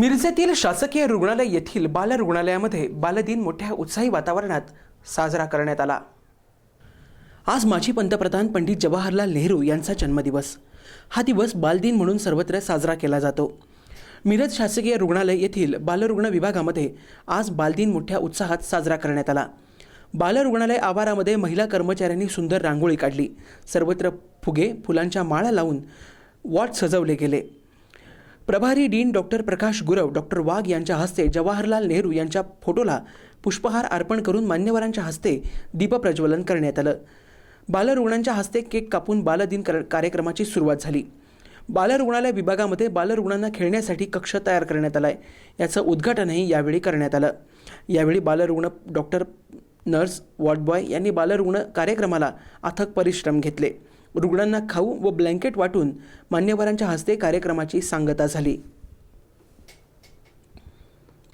मिरजेतील शासकीय रुग्णालय येथील बाल रुग्णालयामध्ये बालदिन मोठ्या उत्साही वातावरणात साजरा करण्यात आला. आज माजी पंतप्रधान पंडित जवाहरलाल नेहरू यांचा जन्मदिवस. हा दिवस बालदिन म्हणून सर्वत्र साजरा केला जातो. मिरज शासकीय रुग्णालय येथील बालरुग्ण विभागामध्ये आज बालदिन मोठ्या उत्साहात साजरा करण्यात आला. बालरुग्णालय आवारामध्ये महिला कर्मचाऱ्यांनी सुंदर रांगोळी काढली. सर्वत्र फुगे फुलांच्या माळा लावून वॉर्ड सजवले गेले. प्रभारी dean doctor Prakash Gurav doctor Wagh यांच्या हस्ते जवाहरलाल नेहरू यांच्या फोटोला पुष्पहार अर्पण करून मान्यवरांच्या हस्ते दीपप्रज्वलन करण्यात आलं. बालरुग्णांच्या हस्ते केक कापून बालदिन कर- कार्यक्रमाची सुरुवात झाली. बालरुग्णालय विभागामध्ये बालरुग्णांना खेळण्यासाठी कक्ष तयार करण्यात आलाय. याचं उद्घाटनही यावेळी करण्यात आलं. यावेळी बालरुग्ण डॉक्टर नर्स वॉर्डबॉय यांनी बालरुग्ण कार्यक्रमाला अथक परिश्रम घेतले. रुग्णांना खाऊ व ब्लँकेट वाटून मान्यवरांच्या हस्ते कार्यक्रमाची सांगता झाली.